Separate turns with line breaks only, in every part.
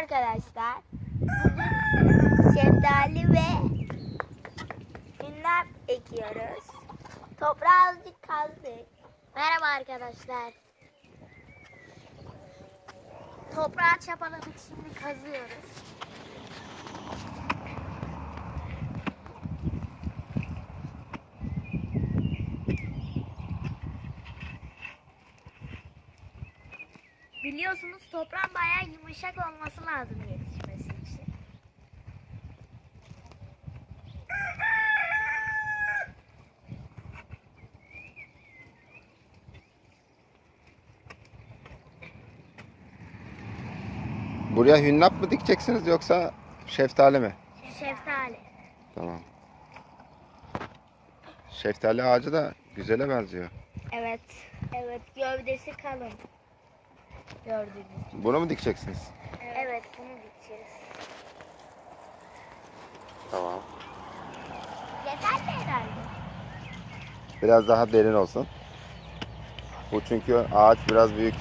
arkadaşlar. Bugün şeftali ve ünlem ekiyoruz. Toprağı azıcık kazdık. Merhaba arkadaşlar. Toprağı çapaladık şimdi kazıyoruz. Biliyorsunuz toprağın bayağı yumuşak olması lazım yetişmesi için.
Buraya hünnap mı dikeceksiniz yoksa şeftali mi?
Şeftali.
Tamam. Şeftali ağacı da güzele benziyor.
Evet. Evet gövdesi kalın. Gördüğünüz gibi.
Bunu mu dikeceksiniz?
Evet, bunu dikeceğiz.
Tamam.
Yeterli herhalde.
Biraz daha derin olsun. Bu çünkü ağaç biraz büyük.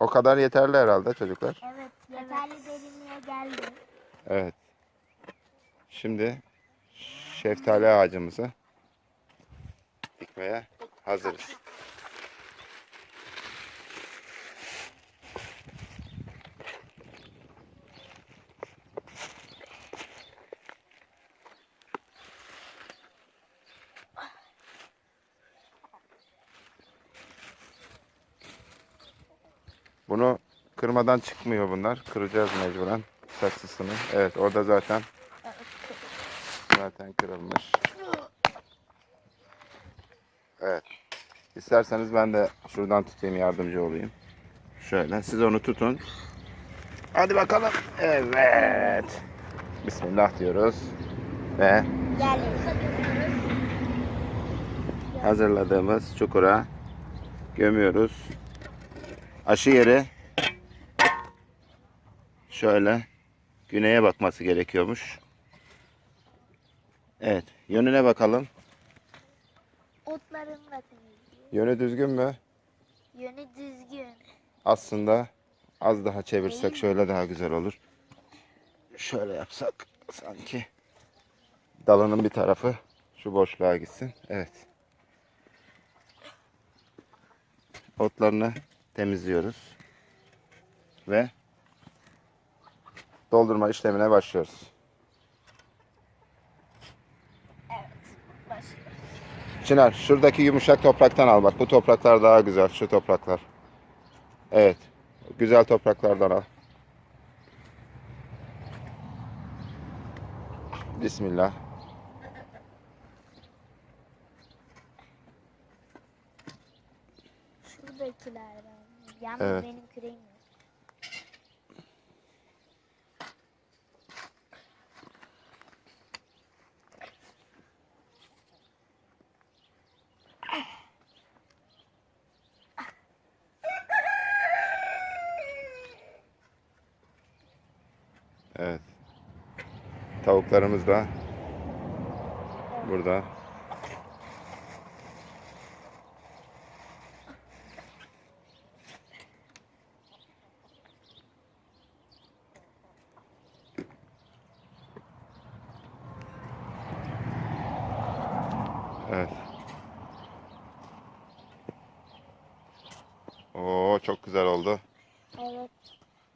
O kadar yeterli herhalde çocuklar.
Evet, yeterli derinliğe geldi.
Evet. Şimdi şeftali ağacımızı dikmeye hazırız. Bunu kırmadan çıkmıyor bunlar. Kıracağız mecburen saksısını. Evet orada zaten zaten kırılmış. Evet. İsterseniz ben de şuradan tutayım yardımcı olayım. Şöyle siz onu tutun. Hadi bakalım. Evet. Bismillah diyoruz. Ve hazırladığımız çukura gömüyoruz. Aşı yeri şöyle güneye bakması gerekiyormuş. Evet, yönüne bakalım.
Otlarını da temizliyor.
Yönü düzgün mü?
Yönü düzgün.
Aslında az daha çevirsek şöyle daha güzel olur. Şöyle yapsak sanki dalının bir tarafı şu boşluğa gitsin. Evet. Otlarını temizliyoruz. Ve doldurma işlemine başlıyoruz.
Başlıyor.
Çınar şuradaki yumuşak topraktan al bak. Bu topraklar daha güzel. Şu topraklar. Evet. Güzel topraklardan al. Bismillah.
Şuradakilerden. Yalnız
Evet.
benim küreğim yok.
Evet. Tavuklarımız da burada. Evet. Oo çok güzel oldu.
Evet.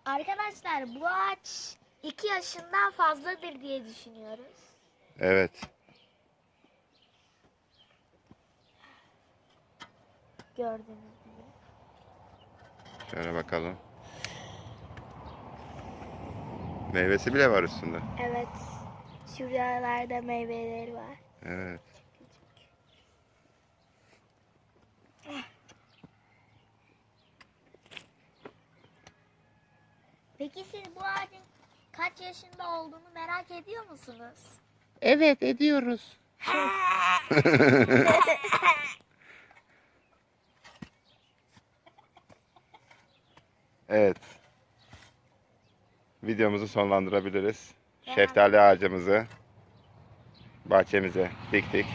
Arkadaşlar bu ağaç 2 yaşından fazladır diye düşünüyoruz.
Evet.
Gördüğünüz gibi.
Şöyle bakalım. Meyvesi bile var üstünde.
Evet. Şuralarda meyveleri var.
Evet.
Peki siz bu ağacın kaç yaşında olduğunu merak ediyor musunuz?
Evet ediyoruz. Evet. videomuzu sonlandırabiliriz. Şeftali ağacımızı bahçemize diktik.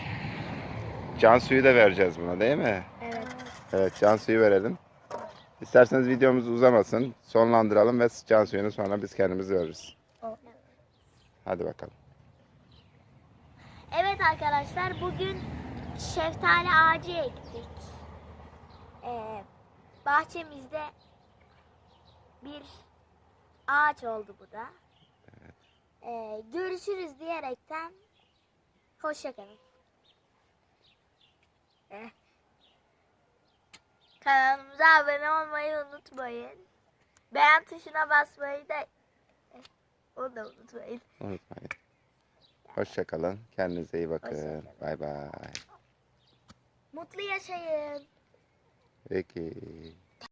Can suyu da vereceğiz buna değil mi?
Evet.
Evet can suyu verelim. İsterseniz videomuz uzamasın. Sonlandıralım ve can suyunu sonra biz kendimiz veririz. Hadi bakalım.
Evet arkadaşlar bugün şeftali ağacı ektik. Ee, bahçemizde bir ağaç oldu bu da. Ee, görüşürüz diyerekten hoşçakalın. Eh. Kanalımıza abone olmayı unutmayın. Beğen tuşuna basmayı da eh, onu da unutmayın.
Unutmayın. Hoşçakalın. Kendinize iyi bakın. Bay bay.
Mutlu yaşayın.
Peki.